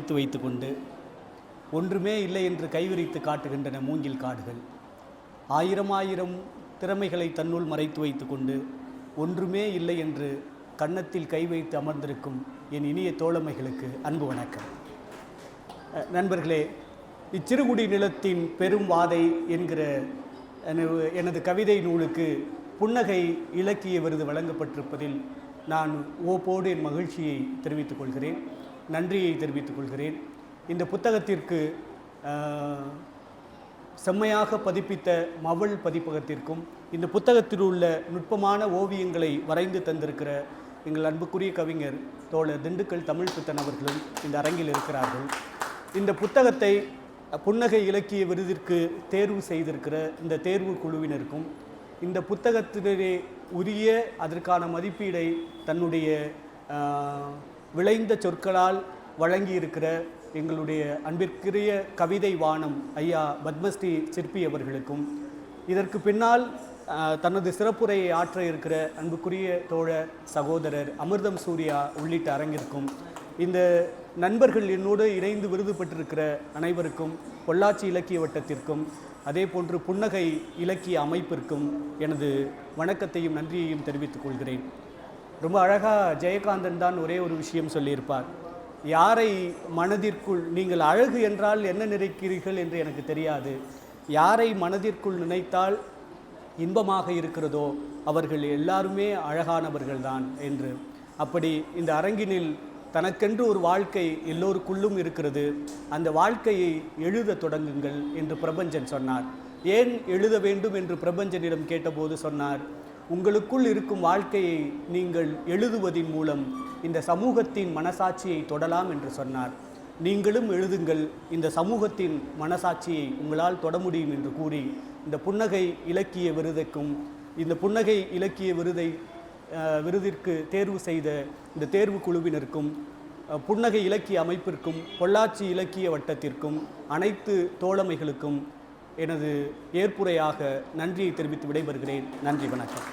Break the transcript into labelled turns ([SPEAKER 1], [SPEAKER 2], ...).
[SPEAKER 1] வைத்து வைத்துக்கொண்டு ஒன்றுமே இல்லை என்று கைவிரித்து காட்டுகின்றன மூங்கில் காடுகள். ஆயிரம் ஆயிரம் திறமைகளை தன்னுள் மறைத்து வைத்துக்கொண்டு ஒன்றுமே இல்லை என்று கன்னத்தில் கை வைத்து அமர்ந்திருக்கும் என் இனிய தோழமைகளுக்கு அன்பு வணக்கம். நண்பர்களே இச்சிறுகுடி நிலத்தின் பெரும் வாதை என்கிற எனது- எனது கவிதை நூலுக்கு புன்னகை இலக்கிய விருது வழங்கப்பட்டிருப்பதில் நான் ஓப்போடு என் மகிழ்ச்சியை தெரிவித்துக் கொள்கிறேன். நன்றியை தெரிவித்துக் கொள்கிறேன். இந்த புத்தகத்திற்கு செம்மையாக பதிப்பித்த மவள் பதிப்பகத்திற்கும் இந்த புத்தகத்தில் உள்ள நுட்பமான ஓவியங்களை வரைந்து தந்திருக்கிற எங்கள் அன்புக்குரிய கவிஞர் தோழர் திண்டுக்கல் தமிழ் பித்தன் அவர்களும் இந்த அரங்கில் இருக்கிறார்கள். இந்த புத்தகத்தை புன்னகை இலக்கிய விருதிற்கு தேர்வு செய்திருக்கிற இந்த தேர்வு குழுவினருக்கும் இந்த புத்தகத்தினரே உரிய அதற்கான மதிப்பீடை தன்னுடைய விளைந்த சொற்களால் வழங்கியிருக்கிற எங்களுடைய அன்பிற்குரிய கவிதை வானம் ஐயா பத்மஸ்ரீ சிற்பி அவர்களுக்கும் இதற்கு பின்னால் தனது சிறப்புரையை ஆற்ற இருக்கிற அன்புக்குரிய தோழர் சகோதரர் அமிர்தம் சூர்யா உள்ளிட்ட அரங்கிற்கும் இந்த நண்பர்கள் என்னோடு இணைந்து விருது பெற்றிருக்கிற அனைவருக்கும் பொள்ளாச்சி இலக்கிய வட்டத்திற்கும் அதே போன்று புன்னகை இலக்கிய அமைப்பிற்கும் எனது வணக்கத்தையும் நன்றியையும் தெரிவித்துக் கொள்கிறேன். ரொம்ப அழகாக ஜெயகாந்தன் தான் ஒரே ஒரு விஷயம் சொல்லியிருப்பார். யாரை மனதிற்குள் நீங்கள் அழகு என்றால் என்ன நினைக்கிறீர்கள் என்று எனக்கு தெரியாது. யாரை மனதிற்குள் நினைத்தால் இன்பமாக இருக்கிறதோ அவர்கள் எல்லாருமே அழகானவர்கள்தான் என்று. அப்படி இந்த அரங்கினில் தனக்கென்று ஒரு வாழ்க்கை எல்லோருக்குள்ளும் இருக்கிறது. அந்த வாழ்க்கையை எழுத தொடங்குங்கள் என்று பிரபஞ்சன் சொன்னார். ஏன் எழுத வேண்டும்? என்று பிரபஞ்சனிடம் கேட்டபோது சொன்னார். உங்களுக்குள் இருக்கும் வாழ்க்கையை நீங்கள் எழுதுவதின் மூலம் இந்த சமூகத்தின் மனசாட்சியை தொடலாம் என்று சொன்னார். நீங்களும் எழுதுங்கள் இந்த சமூகத்தின் மனசாட்சியை உங்களால் தொட முடியும் என்று கூறி இந்த புன்னகை இலக்கிய விருதுக்கும் இந்த புன்னகை இலக்கிய விருதை விருதிற்கு தேர்வு செய்த இந்த தேர்வு குழுவினருக்கும் புன்னகை இலக்கிய அமைப்பிற்கும் பொள்ளாச்சி இலக்கிய வட்டத்திற்கும் அனைத்து தோழமைகளுக்கும் எனது ஏற்புரையாக நன்றியை தெரிவித்து விடைபெறுகிறேன். நன்றி வணக்கம்.